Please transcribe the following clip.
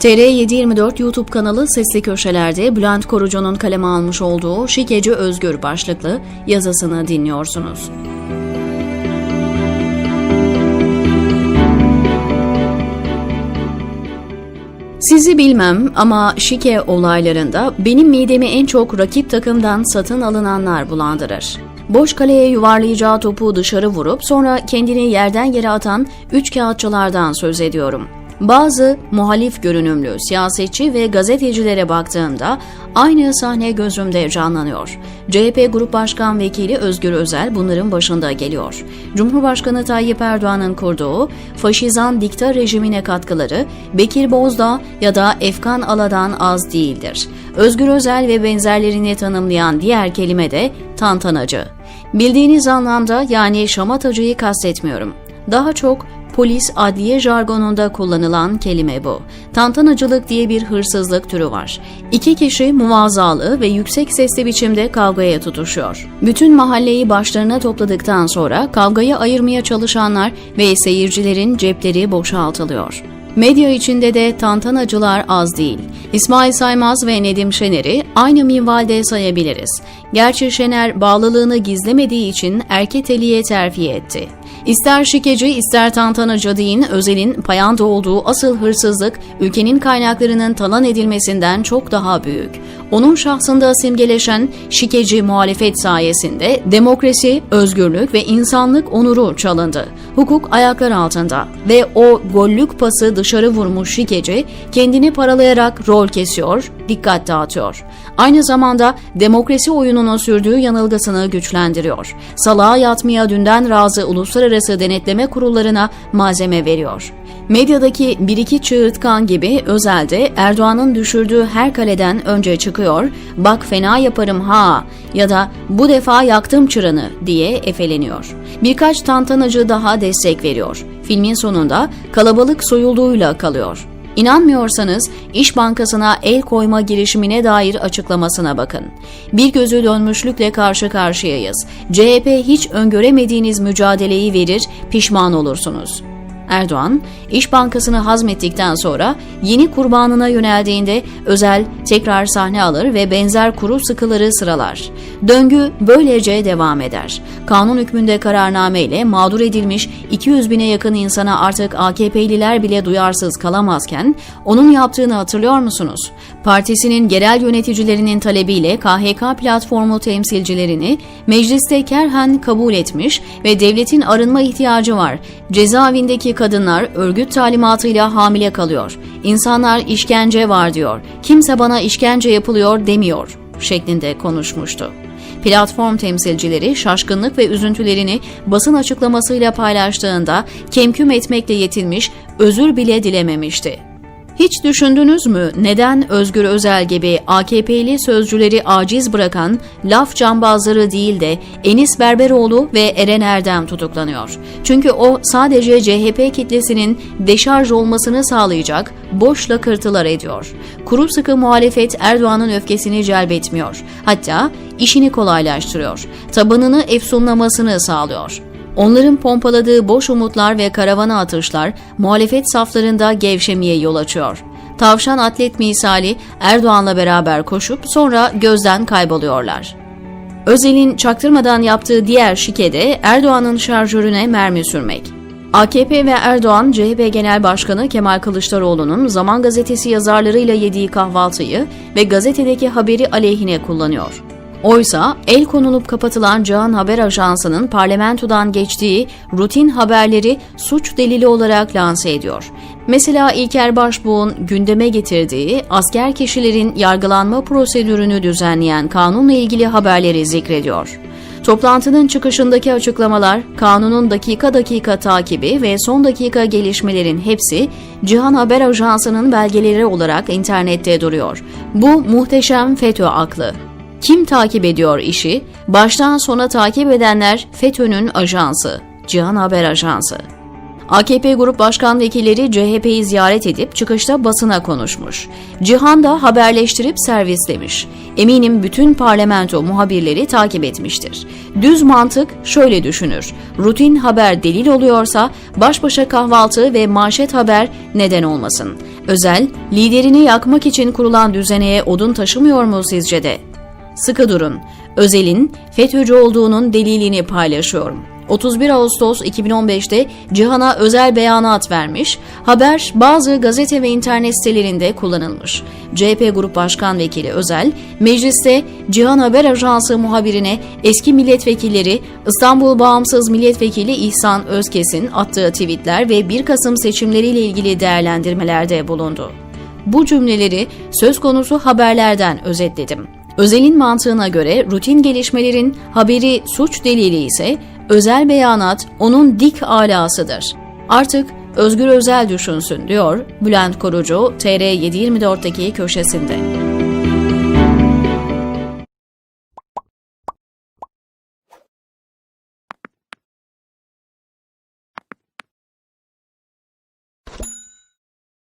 TR724 YouTube kanalı Sesli Köşeler'de Bülent Korucu'nun kaleme almış olduğu Şikeci Özgür başlıklı yazısını dinliyorsunuz. Sizi bilmem ama şike olaylarında benim midemi en çok rakip takımdan satın alınanlar bulandırır. Boş kaleye yuvarlayacağı topu dışarı vurup sonra kendini yerden yere atan üç kağıtçılardan söz ediyorum. Bazı muhalif görünümlü siyasetçi ve gazetecilere baktığımda aynı sahne gözümde canlanıyor. CHP Grup Başkan Vekili Özgür Özel bunların başında geliyor. Cumhurbaşkanı Tayyip Erdoğan'ın kurduğu faşizan dikta rejimine katkıları Bekir Bozdağ ya da Efkan Ala'dan az değildir. Özgür Özel ve benzerlerini tanımlayan diğer kelime de tantanacı. Bildiğiniz anlamda yani şamatacıyı kastetmiyorum. Daha çok polis adliye jargonunda kullanılan kelime bu. Tantanacılık diye bir hırsızlık türü var. İki kişi muvazzalı ve yüksek sesli biçimde kavgaya tutuşuyor. Bütün mahalleyi başlarına topladıktan sonra kavgayı ayırmaya çalışanlar ve seyircilerin cepleri boşaltılıyor. Medya içinde de tantanacılar az değil. İsmail Saymaz ve Nedim Şener'i aynı minvalde sayabiliriz. Gerçi Şener bağlılığını gizlemediği için erketeliğe terfi etti. İster şikeci ister tantanacı deyin Özel'in payanda olduğu asıl hırsızlık ülkenin kaynaklarının talan edilmesinden çok daha büyük. Onun şahsında simgeleşen şikeci muhalefet sayesinde demokrasi, özgürlük ve insanlık onuru çalındı. Hukuk ayaklar altında ve o gollük pası dışarı vurmuş şikeci kendini paralayarak rol kesiyor, dikkat dağıtıyor. Aynı zamanda demokrasi oyununun sürdüğü yanılgısını güçlendiriyor. Salağa yatmaya dünden razı uluslararası denetleme kurullarına malzeme veriyor. Medyadaki bir iki çığırtkan gibi özelde Erdoğan'ın düşürdüğü her kaleden önce çıkıyor, bak fena yaparım ha ya da bu defa yaktım çıranı diye efeleniyor. Birkaç tantanacı daha destek veriyor. Filmin sonunda kalabalık soyulduğuyla kalıyor. İnanmıyorsanız İş Bankası'na el koyma girişimine dair açıklamasına bakın. Bir gözü dönmüşlükle karşı karşıyayız. CHP hiç öngöremediğiniz mücadeleyi verir, pişman olursunuz. Erdoğan, İş Bankası'nı hazmettikten sonra yeni kurbanına yöneldiğinde özel tekrar sahne alır ve benzer kuru sıkıları sıralar. Döngü böylece devam eder. Kanun hükmünde kararname ile mağdur edilmiş 200 bine yakın insana artık AKP'liler bile duyarsız kalamazken onun yaptığını hatırlıyor musunuz? Partisinin genel yöneticilerinin talebiyle KHK platformu temsilcilerini mecliste kerhen kabul etmiş ve devletin arınma ihtiyacı var. Cezaevindeki kadınlar örgüt talimatıyla hamile kalıyor. İnsanlar işkence var diyor. Kimse bana işkence yapılıyor demiyor şeklinde konuşmuştu. Platform temsilcileri şaşkınlık ve üzüntülerini basın açıklamasıyla paylaştığında kemküm etmekle yetinmiş, özür bile dilememişti. Hiç düşündünüz mü neden Özgür Özel gibi AKP'li sözcüleri aciz bırakan laf cambazları değil de Enis Berberoğlu ve Eren Erdem tutuklanıyor? Çünkü o sadece CHP kitlesinin deşarj olmasını sağlayacak boş lakırtılar ediyor. Kuru sıkı muhalefet Erdoğan'ın öfkesini celbetmiyor. Hatta işini kolaylaştırıyor. Tabanını efsunlamasını sağlıyor. Onların pompaladığı boş umutlar ve karavana atışlar muhalefet saflarında gevşemeye yol açıyor. Tavşan atlet misali Erdoğan'la beraber koşup sonra gözden kayboluyorlar. Özel'in çaktırmadan yaptığı diğer şike de Erdoğan'ın şarjörüne mermi sürmek. AKP ve Erdoğan, CHP Genel Başkanı Kemal Kılıçdaroğlu'nun Zaman Gazetesi yazarlarıyla yediği kahvaltıyı ve gazetedeki haberi aleyhine kullanıyor. Oysa el konulup kapatılan Cihan Haber Ajansı'nın parlamentodan geçtiği rutin haberleri suç delili olarak lanse ediyor. Mesela İlker Başbuğ'un gündeme getirdiği asker kişilerin yargılanma prosedürünü düzenleyen kanunla ilgili haberleri zikrediyor. Toplantının çıkışındaki açıklamalar, kanunun dakika dakika takibi ve son dakika gelişmelerin hepsi Cihan Haber Ajansı'nın belgeleri olarak internette duruyor. Bu muhteşem FETÖ aklı. Kim takip ediyor işi? Baştan sona takip edenler FETÖ'nün ajansı, Cihan Haber Ajansı. AKP Grup Başkan Vekilleri CHP'yi ziyaret edip çıkışta basına konuşmuş. Cihan da haberleştirip servislemiş. Eminim bütün parlamento muhabirleri takip etmiştir. Düz mantık şöyle düşünür. Rutin haber delil oluyorsa baş başa kahvaltı ve manşet haber neden olmasın? Özel, liderini yakmak için kurulan düzeneye odun taşımıyor mu sizce de? Sıkı durun. Özel'in FETÖ'cü olduğunun delilini paylaşıyorum. 31 Ağustos 2015'te Cihan'a özel beyanat vermiş, haber bazı gazete ve internet sitelerinde kullanılmış. CHP Grup Başkan Vekili Özel, mecliste Cihan Haber Ajansı muhabirine eski milletvekilleri İstanbul Bağımsız Milletvekili İhsan Özkes'in attığı tweetler ve 1 Kasım seçimleriyle ilgili değerlendirmelerde bulundu. Bu cümleleri söz konusu haberlerden özetledim. Özel'in mantığına göre rutin gelişmelerin haberi suç delili ise özel beyanat onun dik alasıdır. Artık Özgür Özel düşünsün diyor Bülent Korucu TR724'deki köşesinde.